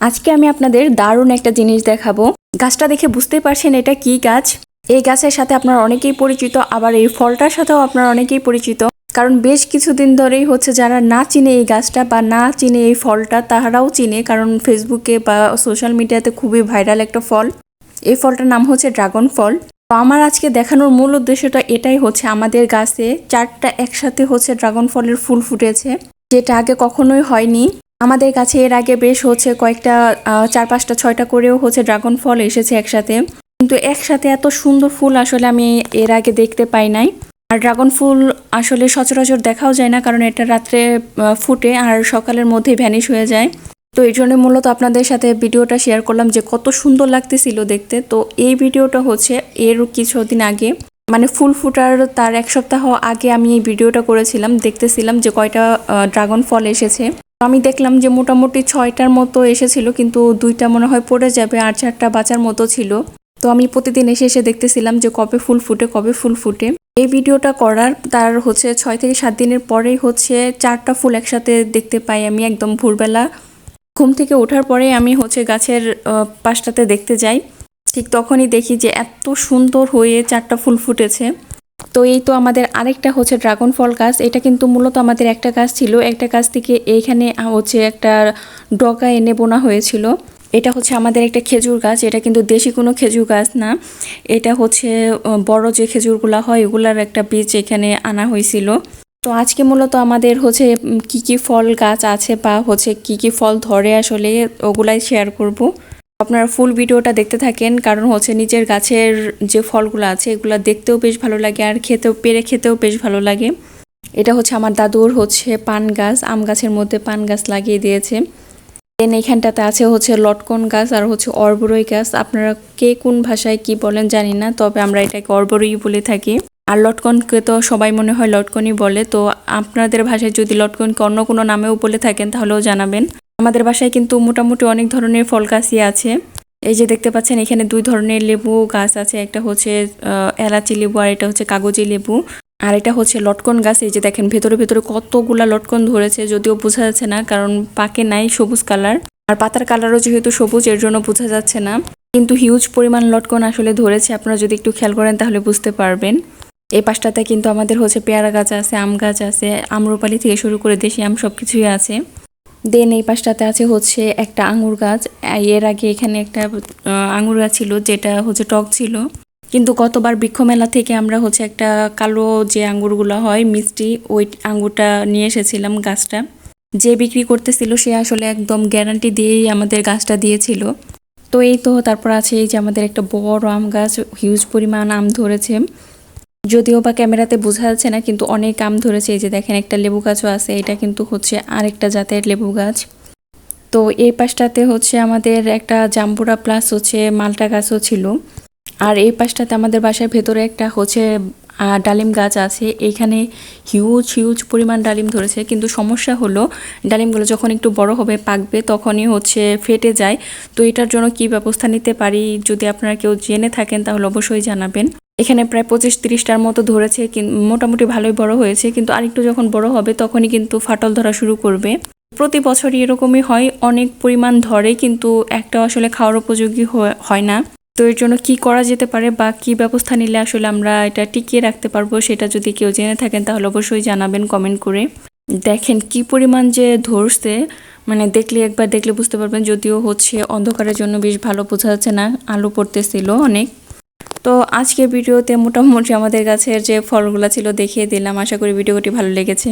আজকে আমি আপনাদের দারুণ একটা জিনিস দেখাবো। গাছটা দেখে বুঝতেই পারছেন এটা কি গাছ? এই গাছের সাথে আপনারা অনেকেই পরিচিত, আবার এই ফলটার সাথেও আপনারা অনেকেই পরিচিত। কারণ বেশ কিছুদিন ধরেই হচ্ছে যারা না চিনে এই গাছটা বা না চিনে এই ফলটা, তাহারাও চিনে। কারণ ফেসবুকে বা সোশ্যাল মিডিয়াতে খুবই ভাইরাল একটা ফল। এই ফলটার নাম হচ্ছে ড্রাগন ফল। তো আমার আজকে দেখানোর মূল উদ্দেশ্যটা এটাই হচ্ছে, আমাদের গাছে চারটা একসাথে হচ্ছে ড্রাগন ফলের ফুল ফুটেছে, যেটা আগে কখনোই হয়নি। আমাদের কাছে এর আগে বেশ হচ্ছে কয়েকটা চার পাঁচটা, ছয়টা করেও হচ্ছে ড্রাগন ফল এসেছে একসাথে। কিন্তু একসাথে এত সুন্দর ফুল আসলে আমি এর আগে দেখতে পাই নাই। আর ড্রাগন ফুল আসলে সচরাচর দেখাও যায় না কারণ এটা রাত্রে ফুটে আর সকালের মধ্যেই ভ্যানিশ হয়ে যায়। তো এই জন্য মূলত আপনাদের সাথে ভিডিওটা শেয়ার করলাম যে কত সুন্দর লাগতেছিল দেখতে। তো এই ভিডিওটা হচ্ছে এর কিছুদিন আগে। মানে ফুল ফুটার তার এক সপ্তাহ আগে আমি এই ভিডিওটা করেছিলাম, দেখতেছিলাম যে কয়টা ড্রাগন ফল এসেছে। আমি দেখলাম যে মোটামুটি ছয়টার মতো এসেছিল, কিন্তু দুইটা মনে হয় পড়ে যাবে আর চারটা বাঁচার মতো ছিল। তো আমি প্রতিদিন এসে এসে দেখতেছিলাম যে কবে ফুল ফুটে, কবে ফুল ফুটে। এই ভিডিওটা করার তার হচ্ছে ছয় থেকে সাত দিনের পরেই হচ্ছে চারটা ফুল একসাথে দেখতে পাই আমি একদম ভোরবেলা। ঘুম থেকে ওঠার পরে আমি হচ্ছে গাছের পাশটাতে দেখতে যাই। ঠিক তখনই দেখি যে এত সুন্দর হয়ে চারটা ফুল ফুটেছে। তো এই তো আমাদের আরেকটা হচ্ছে ড্রাগন ফল গাছ। এটা কিন্তু মূলত আমাদের একটা গাছ ছিল। একটা গাছ থেকে এইখানে হচ্ছে একটা ডগা এনে বোনা হয়েছিল। এটা হচ্ছে আমাদের একটা খেজুর গাছ। এটা কিন্তু দেশি কোনো খেজুর গাছ না। এটা হচ্ছে বড় যে খেজুরগুলা হয়, এগুলার একটা বীজ এখানে আনা হয়েছিল। তো আজকে মূলত আমাদের হচ্ছে কি কি ফল গাছ আছে বা হচ্ছে কি কি ফল ধরে আসলে ওগুলাই শেয়ার করব। আপনারা ফুল ভিডিওটা দেখতে থাকেন, কারণ হচ্ছে নিজের গাছের যে ফলগুলো আছে, এগুলো দেখতেও বেশ ভালো লাগে আর খেতেও, পেরে খেতেও বেশ ভালো লাগে। এটা হচ্ছে আমার দাদুর হচ্ছে পান গাছ, আম গাছের মধ্যে পান গাছ লাগিয়ে দিয়েছে। দেন এইখানটাতে আছে হচ্ছে লটকন গাছ আর হচ্ছে অর্বরই গাছ। আপনারা কে কোন ভাষায় কি বলেন জানি না, তবে আমরা এটাকে অর্বরই বলে থাকি। আর লটকনকে তো সবাই মনে হয় লটকনই বলে, তো আপনাদের ভাষায় যদি লটকনকে অন্য কোনো নামেও বলে থাকেন, তাহলেও জানাবেন। আমাদের বাসায় কিন্তু মোটামুটি অনেক ধরনের ফল গাছই আছে। এই যে দেখতে পাচ্ছেন, এখানে দুই ধরনের লেবু গাছ আছে। একটা হচ্ছে এলাচি লেবু আর এটা হচ্ছে কাগজি লেবু। আর এটা হচ্ছে লটকন গাছ। এই যে দেখেন, ভেতরে ভেতরে কতগুলা লটকন ধরেছে যদিও বোঝা যাচ্ছে না, কারণ পাকে নাই সবুজ কালার। আর পাতার কালারও যেহেতু সবুজ, এর জন্য বোঝা যাচ্ছে না। কিন্তু হিউজ পরিমাণ লটকন আসলে ধরেছে। আপনারা যদি একটু খেয়াল করেন, তাহলে বুঝতে পারবেন। এই পাশটাতে কিন্তু আমাদের হচ্ছে পেয়ারা গাছ আছে, আম গাছ আছে, আম্রপালি থেকে শুরু করে দেশি আম সব কিছুই আছে। দেন এই পাশটাতে আছে হচ্ছে একটা আঙুর গাছ। এর আগে এখানে একটা আঙুর গাছ ছিল, যেটা হচ্ছে টক ছিল। কিন্তু গতবার বৃক্ষ মেলা থেকে আমরা হচ্ছে একটা কালো যে আঙ্গুরগুলো হয়, মিষ্টি, ওই আঙ্গুরটা নিয়ে এসেছিলাম গাছটা। যে বিক্রি করতেছিল, সে আসলে একদম গ্যারান্টি দিয়েই আমাদের গাছটা দিয়েছিল। তো এই তো তারপর আছে এই যে আমাদের একটা বড় আম গাছ হিউজ পরিমাণ আম ধরেছে। যদিও বা ক্যামেরাতে বোঝা যাচ্ছে না, কিন্তু অনেক আম ধরেছে। এই যে দেখেন, একটা লেবু গাছও আছে। এটা কিন্তু হচ্ছে আরেকটা জাতের লেবু গাছ। তো এই পাশটাতে হচ্ছে আমাদের একটা জাম্বুরা প্লাস হচ্ছে মালটা গাছও ছিল। আর এই পাশটাতে আমাদের বাসার ভেতরে একটা হচ্ছে ডালিম গাছ আছে এইখানে হিউজ হিউজ পরিমাণ ডালিম ধরেছে। কিন্তু সমস্যা হলো, ডালিমগুলো যখন একটু বড় হবে, পাকবে, তখনই হচ্ছে ফেটে যায়। তো এটার জন্য কি ব্যবস্থা নিতে পারি? যদি আপনারা কেউ জেনে থাকেন, তাহলে অবশ্যই জানাবেন। এখানে প্রায় পঁচিশ তিরিশটার মতো ধরেছে মোটামুটি ভালোই বড় হয়েছে। কিন্তু আরেকটু যখন বড় হবে, তখনই কিন্তু ফাটল ধরা শুরু করবে। প্রতি বছরই এরকমই হয়, অনেক পরিমাণ ধরে, কিন্তু একটা আসলে খাওয়ার উপযোগী হয় না। তো এর জন্য কি করা যেতে পারে বা কি ব্যবস্থা নিলে আসলে আমরা এটা টিকিয়ে রাখতে পারব সেটা যদি কেউ জেনে থাকেন তাহলে অবশ্যই জানাবেন কমেন্ট করে। দেখেন কি পরিমাণ যে ধরছে মানে দেখলে একবার দেখলে বুঝতে পারবেন যদিও হচ্ছে অন্ধকারের জন্য বেশ ভালো বোঝা যাচ্ছে না, আলো পড়তেছিল অনেক। তো আজকের ভিডিওতে মোটামুটি আমাদের গাছের যে ফলগুলো ছিল দেখিয়ে দিলাম, আশা করি ভিডিওটি ভালো লেগেছে।